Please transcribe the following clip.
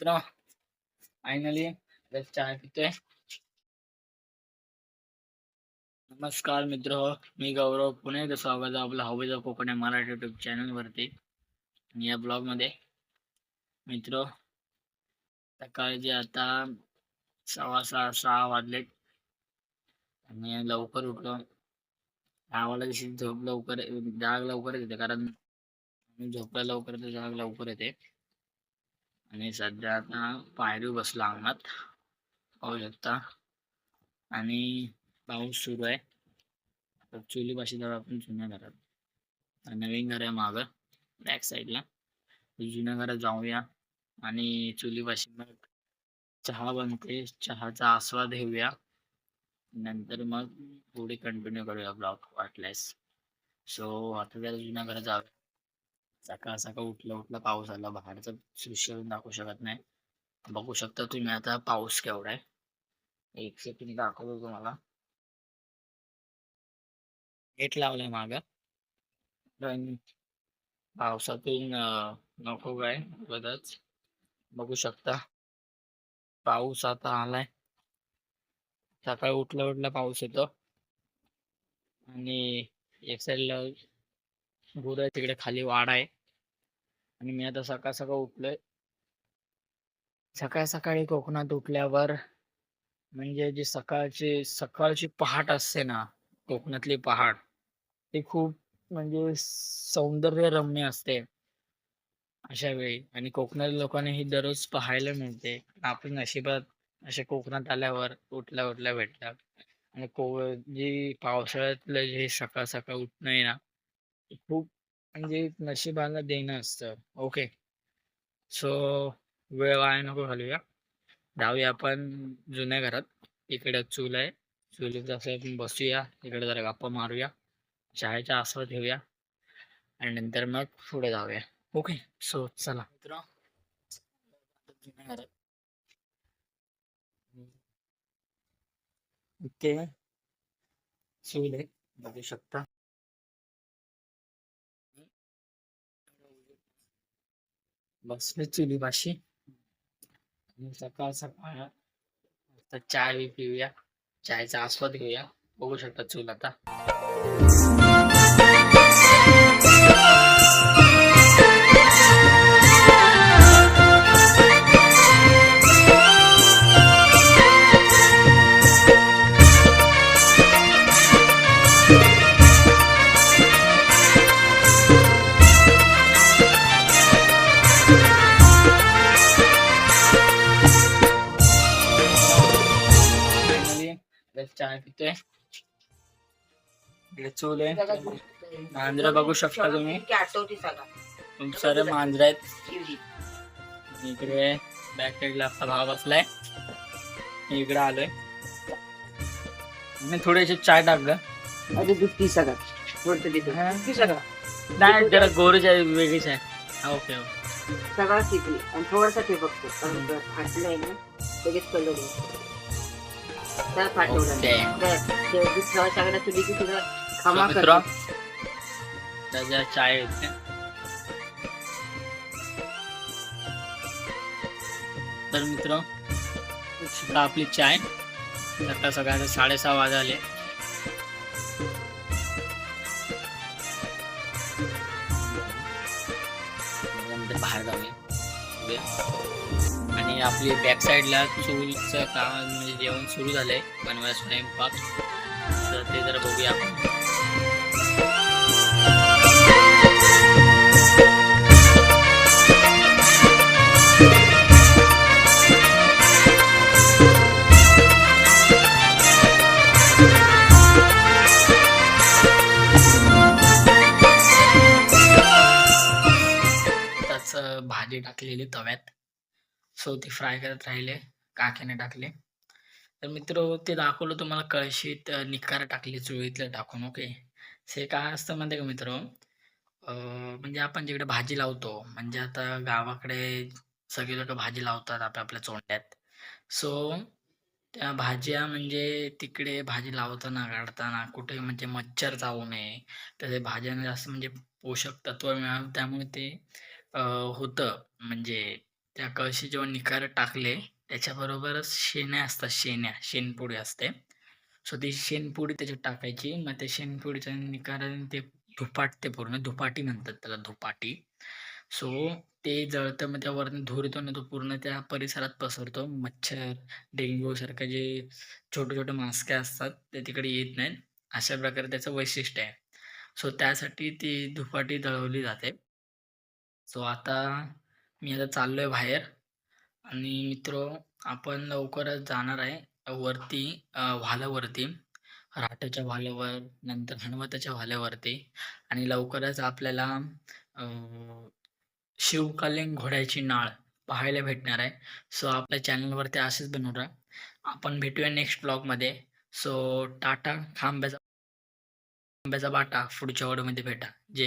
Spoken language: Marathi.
मित्र. फायनली चहा पितोय नमस्कार मित्र मी गौरव पुणे. तर स्वागत आहे आपलं हवेचा कोकण आहे मराठी युट्यूब चॅनल वरती या ब्लॉगमध्ये. मित्र सकाळचे आता सव्वा सहा सहा वाजलेत आणि लवकर उठलो. गावाला जशी झोप लवकर जाग लवकर येते कारण झोपला लवकर तर जाग लवकर येते. आणि सध्या आता पायरू बसला अंगणात पाहू शकता आणि पाऊस सुरू आहे. तर चुली पाशी जाऊ आपण जुन्या घरात. नवीन घर आहे मागं. बॅक साईडला जुन्या घरात जाऊया. आणि चुलीपाशी मग चहा बनते. चहाचा आस्वाद घेऊया. नंतर मग पुढे कंटिन्यू करूया ब्लॉग वाटल्यास. सो आता जरा जुन्या घरात जाऊया. सकाळ सकाळ उठलं उठलं पाऊस आला. बाहेरचं दृश्य दाखवू शकत नाही. बघू शकता तुम्ही आता पाऊस केवढा आहे. एक सेकंड दाखवतो तुम्हाला. गेट लावलंय माग. पण पावसातून नको काय बदच बघू शकता. पाऊस आता आलाय. सकाळी उठला उठला पाऊस येतो. आणि एक साईडला गुर आहे तिकडे खाली वाडा आहे. आणि मी आता सकाळ सकाळ उठलोय. सकाळ सकाळी कोकणात उठल्यावर म्हणजे जी सकाळची सकाळची पहाट असते ना कोकणातली पहाट ती खूप म्हणजे सौंदर्यरम्य असते. अशा वेळी आणि कोकणातील लोकांना ही दररोज पाहायला मिळते. आपण नशिबात असे कोकणात आल्यावर उठल्या उठल्या भेटतात. आणि को जी पावसाळ्यातलं जे सकाळ सकाळ उठणं आहे ना खूप म्हणजे नशिबाला देणं असतं. ओके सो वेळ वाया नको घालूया. जाऊया आपण जुन्या घरात. इकडे चूल आहे. चुलीत असं आपण बसूया. इकडे जरा गप्पा मारूया. चहाचा आस्वाद घेऊया आणि नंतर मग पुढे जाऊया. ओके सो चला. मित्र. जुन्या घरात ओके चूल आहे. बघू शकता. बसले चुलीपाशी आणि सकाळ सकाळ आता चाय पिऊया. चायचा आस्वाद घेऊया. बघू शकता चूल आता. चाय पितोय इकडे चूल आहे. मांजरं बघू शकता तुम्ही. खूप सारे मांजर आहेत. इकडे बॅक साईडला आपला भाव बसलाय. इकडे आलोय. मी थोडेसे चाय टाकलं. नाही जरा गोरीच आहे वेगळीच आहे. Okay okay. सगळा शिकली आणि थोडासा ते बघतो. ना लगेच कलर त्या फाटवलं ओके. सगळ्या तुझी की तुला खमा मित्र करते. त्याच्या चाय तर मित्र आता आपली चाय सकाळ सकाळचे साडेसहा वाजले बाहेर जाऊया. आणि आपली बॅक साईडला चूलचं काम म्हणजे जेवण सुरू झालंय बनवायला स्वयंपाक. तर ते जरा बघूया आपण. भाजी टाकलेली तव्यात. सो फ्राय करत राहिले काकीने टाकले. तर मित्र ते दाखवलं तुम्हाला कळशीत अं, निकार टाकली चुळीतलं टाकून ओके ते काय असतं म्हणते का मित्र? म्हणजे आपण जिकडे भाजी लावतो म्हणजे आता गावाकडे सगळे लोक भाजी लावतात आपल्या आपल्या चोंड्यात सो त्या भाज्या म्हणजे तिकडे भाजी लावताना काढताना कुठे म्हणजे मच्छर जाऊ नये. तर ते भाज्यांना जास्त म्हणजे पोषक तत्व मिळावं त्यामुळे ते होतं. म्हणजे त्या कळशी जेव्हा निकार टाकले त्याच्याबरोबरच शेण्या असतात शेण्या शेणपुडी असते. सो ती शेणपुडी त्याच्यात टाकायची. मग त्या शेणपुडीच्या निकाराने ते धुपाटते पूर्ण धुपाटी म्हणतात त्याला धुपाटी. सो ते जळतं मग त्यावरनं धूर येतो ना तो पूर्ण त्या परिसरात पसरतो. मच्छर डेंग्यू सारखे जे छोटे छोटे मास्के असतात ते तिकडे येत नाहीत. अशा प्रकारे त्याचं वैशिष्ट्य आहे. सो त्यासाठी ती धुपाटी जळवली जाते. सो आता मी आता चाललोय बाहेर. आणि मित्र आपण लवकरच जाणार आहे वरती व्हाल्यावरती व्हालावरती राटाच्या व्हाल्यावर नंतर हनुमताच्या व्हाल्यावरती आणि लवकरच आपल्याला शिवकालीन घोड्याची नाळ पाहायला भेटणार आहे. सो आपल्या चॅनलवरती असेच बनवणार राहा. आपण भेटूया नेक्स्ट ब्लॉगमध्ये सो टाटा खांब्याचा खांब्याचा बाटा पुढच्या ऑडिओमध्ये भेटा. जय